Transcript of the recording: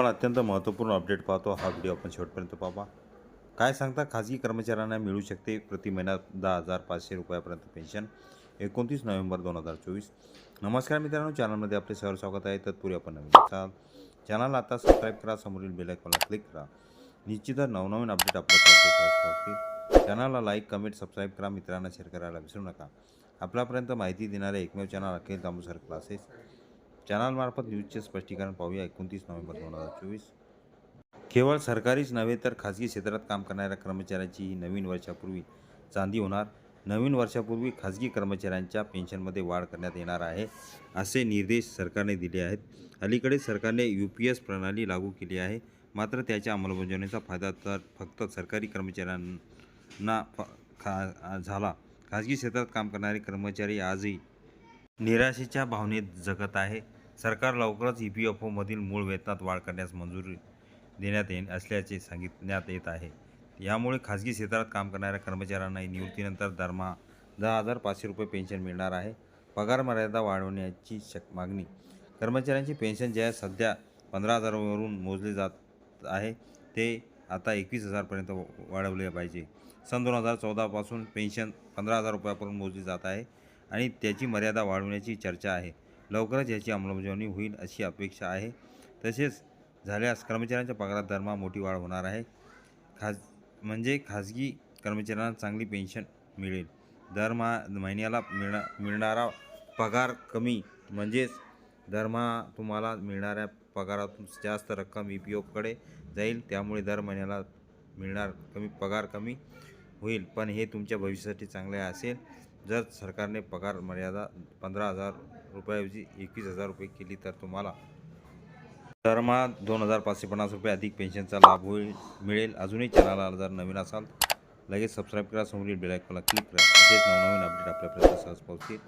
पण अत्यंत महत्त्वपूर्ण अपडेट पाहतो. हा व्हिडिओ आपण शेवटपर्यंत पाहा. काय सांगता? खाजगी कर्मचाऱ्यांना मिळू शकते प्रति महिना दहा हजार पाचशे रुपयापर्यंत पेन्शन. एकोणतीस नोव्हेंबर दोन हजार चोवीस. नमस्कार मित्रांनो चॅनलमध्ये आपले सहर स्वागत आहे. तत्पूर्वी आपण नवीन असाल चॅनलला आता सबस्क्राईब करा समोरील बेलायकॉनला क्लिक करा. निश्चितच नवनवीन अपडेट आपल्यापर्यंत चॅनलला लाईक कमेंट सबस्क्राईब करा. मित्रांना शेअर करायला विसरू नका. आपल्यापर्यंत माहिती देणारे एकमेव चॅनल अखेर तांबूसर क्लासेस चॅनलमार्फत न्यूजचे स्पष्टीकरण पाहूया. एकोणतीस नोव्हेंबर दोन हजार चोवीस. केवळ सरकारीच नव्हे तर खाजगी क्षेत्रात काम करणाऱ्या कर्मचाऱ्यांची ही नवीन वर्षापूर्वी चांदी होणार. नवीन वर्षापूर्वी खाजगी कर्मचाऱ्यांच्या पेन्शनमध्ये वाढ करण्यात येणार आहे असे निर्देश सरकारने दिले आहेत. अलीकडे सरकारने यू पी एस प्रणाली लागू केली आहे. मात्र त्याच्या अंमलबजावणीचा फायदा तर फक्त सरकारी कर्मचाऱ्यांना फ खा झाला. खाजगी क्षेत्रात काम करणारे कर्मचारी आजही निराशेच्या भावनेत जगत आहे. सरकार लवकरच ई पी एफ ओमधील मूळ वेतनात वाढ करण्यास मंजुरी देण्यात येईल असल्याचे सांगितण्यात येत आहे. यामुळे खाजगी क्षेत्रात काम करणाऱ्या कर्मचाऱ्यांना निवृत्तीनंतर दरमहा दहा हजार पाचशे रुपये पेन्शन मिळणार आहे. पगार मर्यादा वाढवण्याची शक मागणी. कर्मचाऱ्यांची पेन्शन ज्या सध्या पंधरा हजारावरून मोजले जात आहे. ते आता एकवीस हजारपर्यंत वाढवले पाहिजे. सन दोन हजार चौदापासून पेन्शन पंधरा हजार रुपयापर्यंत मोजली जात आहे आणि त्याची मर्यादा वाढवण्याची चर्चा आहे. लवकरच याची अंमलबजावणी होईल अशी अपेक्षा आहे. तसेच झाल्यास कर्मचाऱ्यांच्या पगारात दरमहा मोठी वाढ होणार आहे. खाज म्हणजे खाजगी कर्मचाऱ्यांना चांगली पेन्शन मिळेल. दरमहा महिन्याला मिळणा मिळणारा पगार कमी म्हणजेच दरमहा तुम्हाला मिळणाऱ्या पगारातून जास्त रक्कम ई पी ओकडे जाईल. त्यामुळे दर महिन्याला मिळणार कमी पगार कमी होईल. पण हे तुमच्या भविष्यासाठी चांगले असेल. जर सरकारने पगार मर्यादा पंधरा हजार रुपयाऐवजी एकवीस हजार रुपये केली तर तुम्हाला दरमहा दोन हजार पाचशे पन्नास रुपये अधिक पेन्शनचा लाभ होईल मिळेल. अजूनही चॅनलला जर नवीन असाल लगेच सबस्क्राईब करा. समोरील बेलायकॉनला क्लिक करा. तसेच नवनवीन अपडेट आपल्यापर्यंत सहज पोहोचतील.